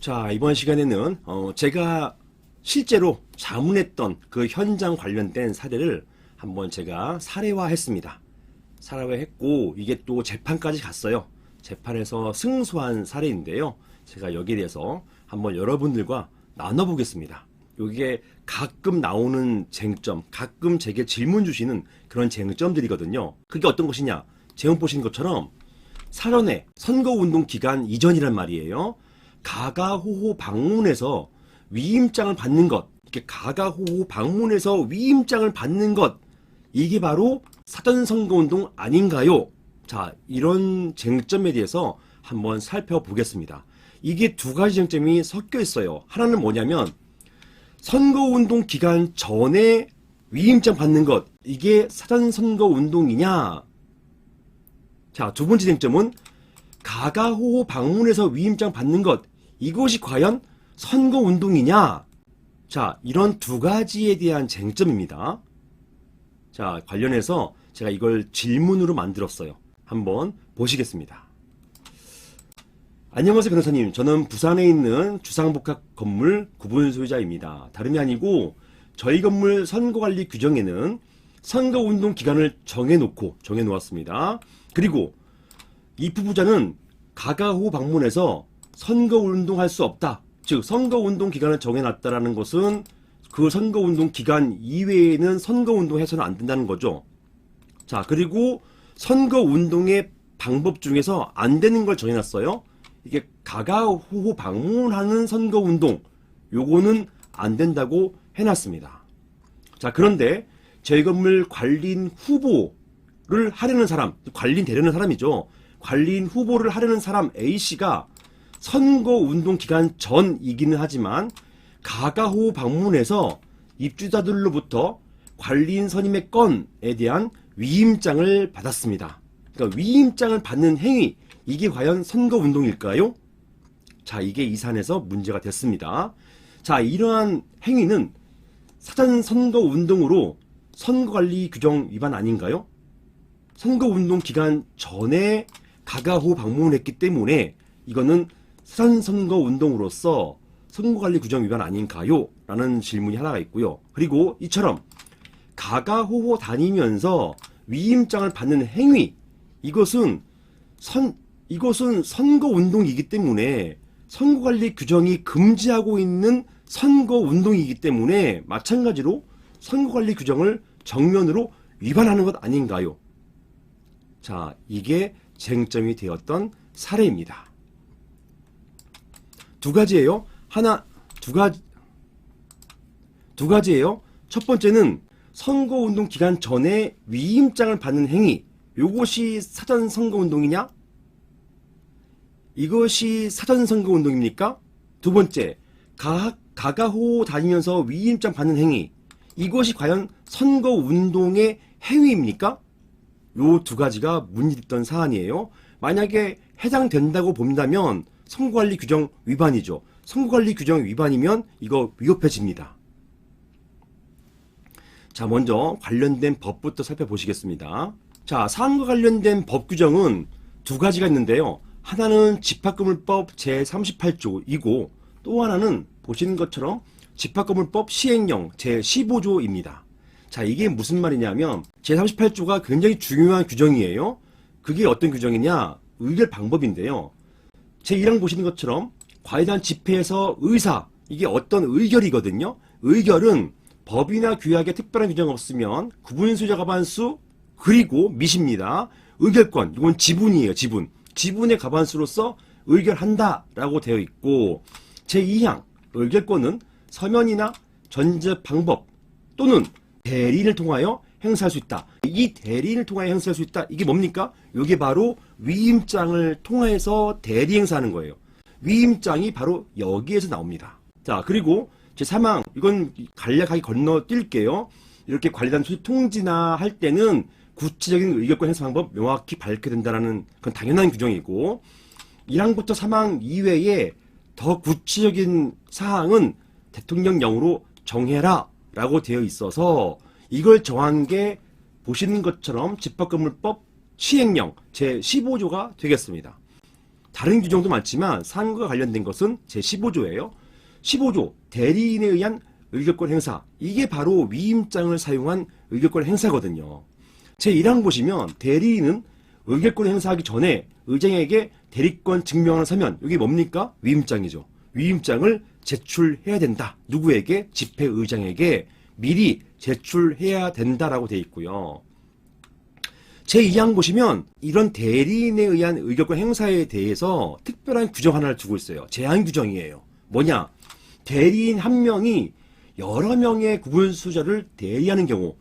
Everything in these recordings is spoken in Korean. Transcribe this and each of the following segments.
자, 이번 시간에는 어, 제가 실제로 자문했던 그 현장 관련된 사례를 한번 제가 사례화 했습니다. 사례화 했고 이게 또 재판까지 갔어요. 재판에서 승소한 사례인데요. 제가 여기에 대해서 한번 여러분들과 나눠보겠습니다. 이게 가끔 나오는 쟁점, 가끔 제게 질문 주시는 그런 쟁점들이거든요. 그게 어떤 것이냐? 제목 보시는 것처럼 사전에 선거운동 기간 이전이란 말이에요. 가가호호 방문해서 위임장을 받는 것, 이렇게 가가호호 방문해서 위임장을 받는 것, 이게 바로 사전선거운동 아닌가요? 자, 이런 쟁점에 대해서 한번 살펴보겠습니다. 이게 두 가지 쟁점이 섞여 있어요. 하나는 뭐냐면, 선거운동 기간 전에 위임장 받는 것, 이게 사전선거운동이냐? 자, 두 번째 쟁점은 가가호호 방문해서 위임장 받는 것, 이것이 과연 선거 운동이냐? 자, 이런 두 가지에 대한 쟁점입니다. 자, 관련해서 제가 이걸 질문으로 만들었어요. 한번 보시겠습니다. 안녕하세요, 변호사님. 저는 부산에 있는 주상복합 건물 구분 소유자입니다. 다름이 아니고 저희 건물 선거관리 규정에는 선거운동 기간을 정해놓고 정해놓았습니다. 그리고 이 부부자는 가가호 방문해서 선거운동할 수 없다. 즉 선거운동 기간을 정해놨다라는 것은 그 선거운동 기간 이외에는 선거운동 해서는 안 된다는 거죠. 자 그리고 선거운동의 방법 중에서 안 되는 걸 정해놨어요. 이게 가가호호 방문하는 선거운동 요거는 안 된다고 해놨습니다. 자 그런데 저희 건물 관리인 후보를 하려는 사람, 관리인 되려는 사람이죠. 관리인 후보를 하려는 사람 A씨가 선거 운동 기간 전이기는 하지만 가가호 방문해서 입주자들로부터 관리인 선임의 건에 대한 위임장을 받았습니다. 그러니까 위임장을 받는 행위 이게 과연 선거 운동일까요? 자, 이게 이 사안에서 문제가 됐습니다. 자, 이러한 행위는 사전 선거 운동으로 선거관리 규정 위반 아닌가요? 선거 운동 기간 전에 가가호 방문했기 때문에 이거는 사전선거 운동으로서 선거관리 규정 위반 아닌가요? 라는 질문이 하나가 있고요. 그리고 이처럼 가가호호 다니면서 위임장을 받는 행위 이것은 선 이것은 선거 운동이기 때문에 선거관리 규정이 금지하고 있는 선거 운동이기 때문에 마찬가지로 선거관리 규정을 정면으로 위반하는 것 아닌가요? 자, 이게 쟁점이 되었던 사례입니다. 두 가지예요. 하나, 두 가지, 두 가지예요. 첫 번째는 선거 운동 기간 전에 위임장을 받는 행위. 요것이 사전 선거 운동이냐? 이것이 사전 선거 운동입니까? 두 번째, 가, 가가호 다니면서 위임장 받는 행위. 이것이 과연 선거 운동의 행위입니까? 요 두 가지가 문제됐던 사안이에요. 만약에 해당된다고 본다면 선거관리 규정 위반이죠. 선거관리 규정 위반이면 이거 위협해집니다. 자, 먼저 관련된 법부터 살펴보시겠습니다. 자, 사안과 관련된 법 규정은 두 가지가 있는데요. 하나는 집합건물법 제38조이고 또 하나는 보시는 것처럼 집합건물법 시행령 제15조입니다. 자, 이게 무슨 말이냐면 제38조가 굉장히 중요한 규정이에요. 그게 어떤 규정이냐? 의결 방법인데요. 제1항 보시는 것처럼 과외단 집회에서 의사 이게 어떤 의결이거든요. 의결은 법이나 규약에 특별한 규정 없으면 구분 수자 과반수 그리고 미십니다. 의결권 이건 지분이에요. 지분. 지분의 과반수로서 의결한다라고 되어 있고 제2항 의결권은 서면이나 전제 방법 또는 대리인을 통하여 행사할 수 있다. 이 대리인을 통하여 행사할 수 있다. 이게 뭡니까? 이게 바로 위임장을 통해서 대리 행사하는 거예요. 위임장이 바로 여기에서 나옵니다. 자, 그리고 제 3항 이건 간략하게 건너뛸게요. 이렇게 관리단 수립 통지나 할 때는 구체적인 의결권 행사 방법 명확히 밝게 된다는 그건 당연한 규정이고 1항부터 3항 이외에 더 구체적인 사항은 대통령령으로 정해라 라고 되어 있어서 이걸 정한 게 보시는 것처럼 집합건물법 시행령 제15조가 되겠습니다. 다른 규정도 많지만 사안과 관련된 것은 제15조예요. 15조 대리인에 의한 의결권 행사 이게 바로 위임장을 사용한 의결권 행사거든요. 제1항 보시면 대리인은 의결권 행사하기 전에 의장에게 대리권 증명을 서면 이게 뭡니까? 위임장이죠. 위임장을 제출해야 된다. 누구에게? 집회의장에게 미리 제출해야 된다라고 돼 있고요. 제2항 보시면 이런 대리인에 의한 의결권 행사에 대해서 특별한 규정 하나를 두고 있어요. 제한 규정이에요. 뭐냐? 대리인 한 명이 여러 명의 구분 수요자를 대리하는 경우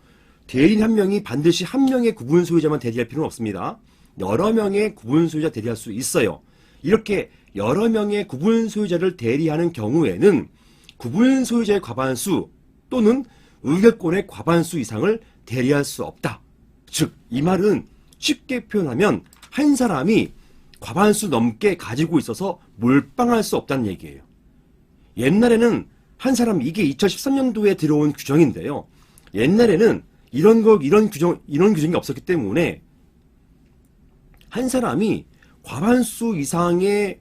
대리인 한 명이 반드시 한 명의 구분 소유자만 대리할 필요는 없습니다. 여러 명의 구분 소유자 대리할 수 있어요. 이렇게 여러 명의 구분 소유자를 대리하는 경우에는 구분 소유자의 과반수 또는 의결권의 과반수 이상을 대리할 수 없다. 즉, 이 말은 쉽게 표현하면 한 사람이 과반수 넘게 가지고 있어서 몰빵할 수 없다는 얘기예요. 옛날에는 한 사람 이게 2013년도에 들어온 규정인데요. 옛날에는 이런 거 이런 규정 이런 규정이 없었기 때문에 한 사람이 과반수 이상의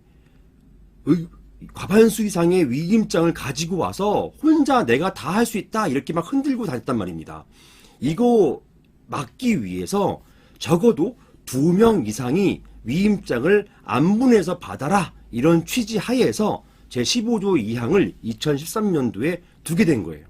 의- 과반수 이상의 위임장을 가지고 와서 혼자 내가 다 할 수 있다 이렇게 막 흔들고 다녔단 말입니다. 이거 막기 위해서 적어도 두 명 이상이 위임장을 안분해서 받아라 이런 취지 하에서 제 15조 2항을 2013년도에 두게 된 거예요.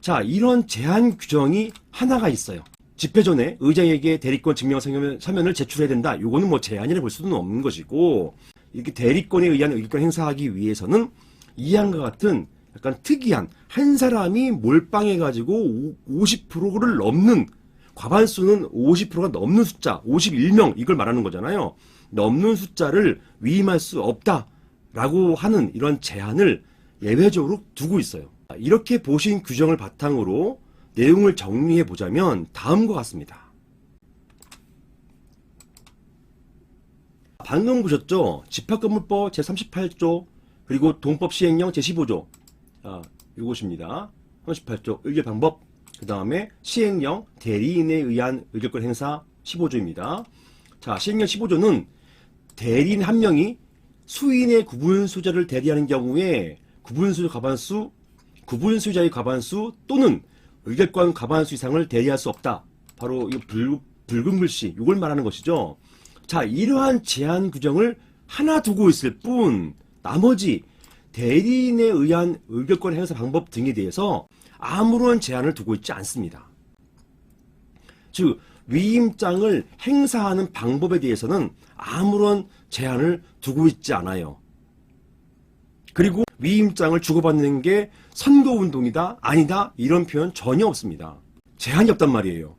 자, 이런 제한 규정이 하나가 있어요. 집회 전에 의장에게 대리권 증명 서면- 서면을 제출해야 된다. 요거는 뭐 제한이라 볼 수는 없는 것이고, 이렇게 대리권에 의한 의결권 행사하기 위해서는 이항과 같은 약간 특이한 한 사람이 몰빵해 가지고 50%를 넘는 과반수는 50%가 넘는 숫자, 51명 이걸 말하는 거잖아요. 넘는 숫자를 위임할 수 없다라고 하는 이런 제한을 예외적으로 두고 있어요. 이렇게 보신 규정을 바탕으로 내용을 정리해 보자면 다음과 같습니다. 방금 보셨죠? 집합건물법 제38조 그리고 동법 시행령 제15조 아, 이것입니다. 38조 의결 방법 그 다음에 시행령 대리인에 의한 의결권 행사 15조입니다. 자 시행령 15조는 대리인 한 명이 수인의 구분 수자를 대리하는 경우에 구분 수자 과반수 구분 수자의 과반수 또는 의결권 과반수 이상을 대리할 수 없다. 바로 이 붉, 붉은 글씨 이걸 말하는 것이죠. 자 이러한 제한 규정을 하나 두고 있을 뿐 나머지 대리인에 의한 의결권 행사 방법 등에 대해서 아무런 제한을 두고 있지 않습니다. 즉 위임장을 행사하는 방법에 대해서는 아무런 제한을 두고 있지 않아요. 그리고 위임장을 주고받는 게 선거운동이다, 아니다, 이런 표현 전혀 없습니다. 제한이 없단 말이에요.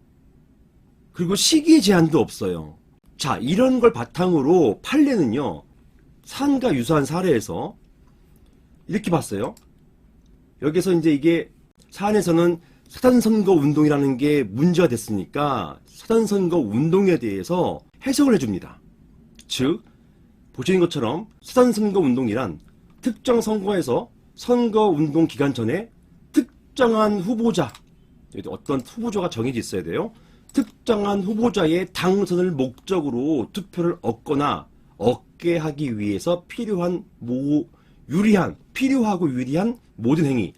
그리고 시기 제한도 없어요. 자, 이런 걸 바탕으로 판례는요, 산과 유사한 사례에서 이렇게 봤어요. 여기서 이제 이게 사안에서는 사단선거 운동이라는 게 문제가 됐으니까 사단선거 운동에 대해서 해석을 해줍니다. 즉, 보시는 것처럼 사단선거 운동이란 특정 선거에서 선거 운동 기간 전에 특정한 후보자, 어떤 후보자가 정해져 있어야 돼요. 특정한 후보자의 당선을 목적으로 투표를 얻거나 얻게 하기 위해서 필요한 모, 유리한, 필요하고 유리한 모든 행위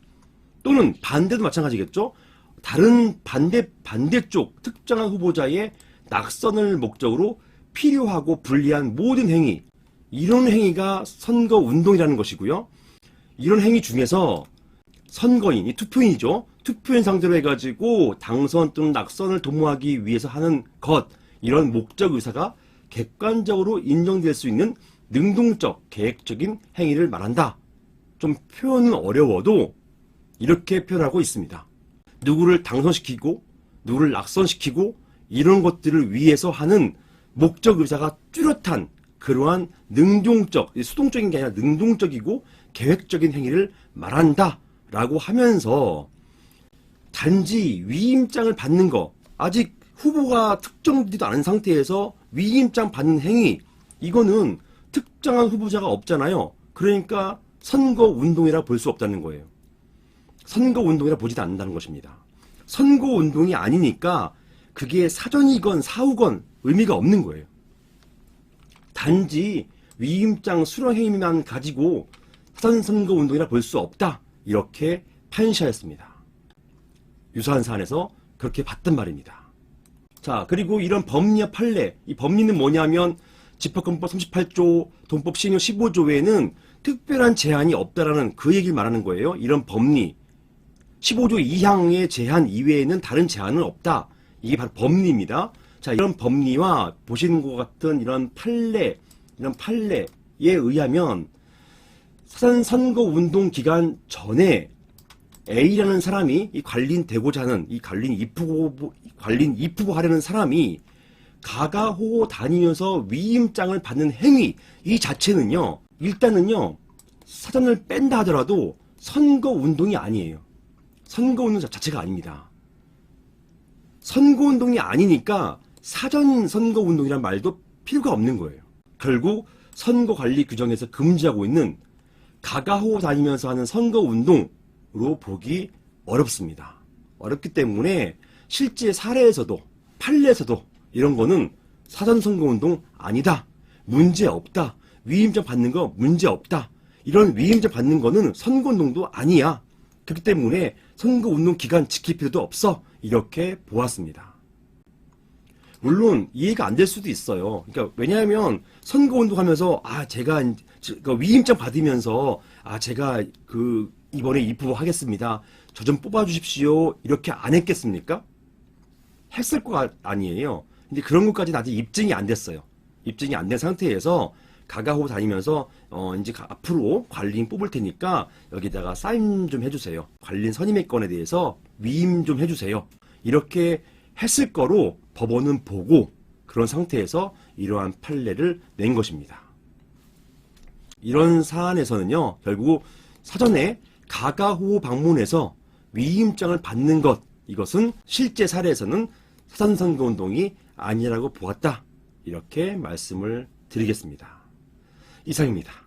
또는 반대도 마찬가지겠죠. 다른 반대 반대쪽 특정한 후보자의 낙선을 목적으로 필요하고 불리한 모든 행위 이런 행위가 선거 운동이라는 것이고요. 이런 행위 중에서 선거인, 이 투표인이죠. 투표인 상대로 해가지고 당선 또는 낙선을 도모하기 위해서 하는 것 이런 목적 의사가 객관적으로 인정될 수 있는 능동적, 계획적인 행위를 말한다. 좀 표현은 어려워도 이렇게 표현하고 있습니다. 누구를 당선시키고 누구를 낙선시키고 이런 것들을 위해서 하는 목적 의사가 뚜렷한 그러한 능동적, 수동적인 게 아니라 능동적이고 계획적인 행위를 말한다 라고 하면서 단지 위임장을 받는 거 아직 후보가 특정되지도 않은 상태에서 위임장 받는 행위 이거는 특정한 후보자가 없잖아요. 그러니까 선거 운동이라 볼 수 없다는 거예요. 선거 운동이라 보지도 않는다는 것입니다. 선거 운동이 아니니까 그게 사전이건 사후건 의미가 없는 거예요. 단지 위임장 수령 행위만 가지고 사전 선거 운동이라 볼 수 없다. 이렇게 판시하였습니다. 유사한 사안에서 그렇게 봤단 말입니다. 자, 그리고 이런 법리와 판례, 이 법리는 뭐냐면 집합권법 38조, 돈법 시행령 15조에는 특별한 제한이 없다라는 그 얘기를 말하는 거예요. 이런 법리. 15조 2항의 제한 이외에는 다른 제한은 없다. 이게 바로 법리입니다. 자, 이런 법리와 보시는 것 같은 이런 판례, 이런 판례에 의하면 사전 선거 운동 기간 전에 A라는 사람이 이 관린 되고자 하는 이 관린 입후보 관린 입후보 하려는 사람이 가가호호 다니면서 위임장을 받는 행위 이 자체는요 일단은요 사전을 뺀다 하더라도 선거 운동이 아니에요. 선거 운동 자체가 아닙니다. 선거 운동이 아니니까 사전 선거 운동이란 말도 필요가 없는 거예요. 결국 선거 관리 규정에서 금지하고 있는 가가호 다니면서 하는 선거 운동으 로 보기 어렵습니다. 어렵기 때문에 실제 사례에서도 판례에서도 이런 거는 사전 선거 운동 아니다. 문제 없다. 위임장 받는 거 문제 없다. 이런 위임장 받는 거는 선거 운동도 아니야. 그렇기 때문에 선거 운동 기간 지킬 필요도 없어. 이렇게 보았습니다. 물론 이해가 안 될 수도 있어요. 그러니까 왜냐하면 선거 운동하면서 아 제가 이제 그 위임장 받으면서 아 제가 그 이번에 입후보 하겠습니다. 저 좀 뽑아주십시오. 이렇게 안 했겠습니까? 했을 거 아- 아니에요. 근데 그런 것까지는 아직 입증이 안 됐어요. 입증이 안 된 상태에서 가가호 다니면서 어 이제 가- 앞으로 관리인 뽑을 테니까 여기다가 사인 좀 해주세요. 관리인 선임의 건에 대해서 위임 좀 해주세요. 이렇게 했을 거로 법원은 보고 그런 상태에서 이러한 판례를 낸 것입니다. 이런 사안에서는요, 결국 사전에 가가호 방문해서 위임장을 받는 것, 이것은 실제 사례에서는 사전선거운동이 아니라고 보았다. 이렇게 말씀을 드리겠습니다. 이상입니다.